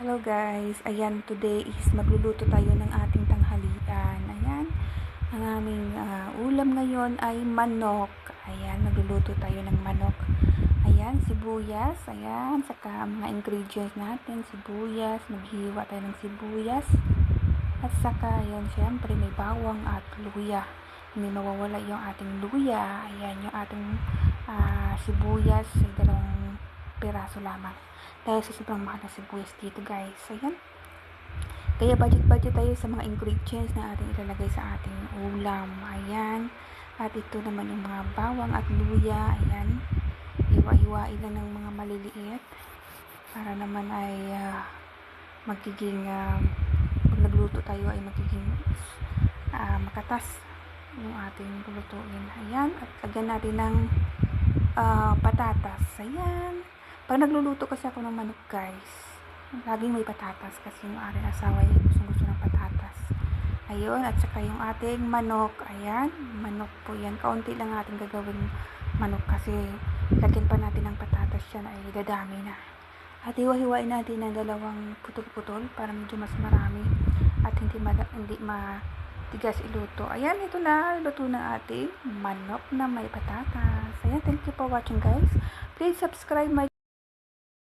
Hello guys, ayan today is magluluto tayo ng ating tanghalian. Ayan, ang aming ah, ulam ngayon ay manok. Ayan, magluluto tayo ng manok. Ayan, sibuyas, ayan, saka mga ingredients natin, sibuyas, maghiwa tayo ng sibuyas. At saka, ayan, syempre may bawang at luya. Hindi mawawala yung ating luya. Ayan, yung ating ah, sibuyas, ay dalawang piraso lamang. Dahil sa sobrang mahal na sibuyas dito guys. Ayan. Kaya budget-budget tayo sa mga ingredients na ating ilalagay sa ating ulam. Ayan. At ito naman yung mga bawang at luya. Ayan. Iwa-iwain lang ng mga maliliit. Para naman ay ah, magiging ah, pag nagluto tayo ay magiging ah, makatas yung ating lulutuin. Ayan. At lagyan natin ng ah, patatas. Ayan. Pag nagluluto kasi ako ng manok guys, laging may patatas kasi yung aking asawa ay gustong gusto ng patatas. Ayun, at saka yung ating manok. Ayan, manok po yan. Kaunti lang ating gagawin manok kasi lagyan pa natin ng patatas yan ay dadami na. At hiwa-hiwain natin ng dalawang putol-putol para medyo mas marami at hindi ma hindi matigas iluto. Ayan, ito na, luto na ating manok na may patatas. Ayan, thank you for watching guys. Please subscribe my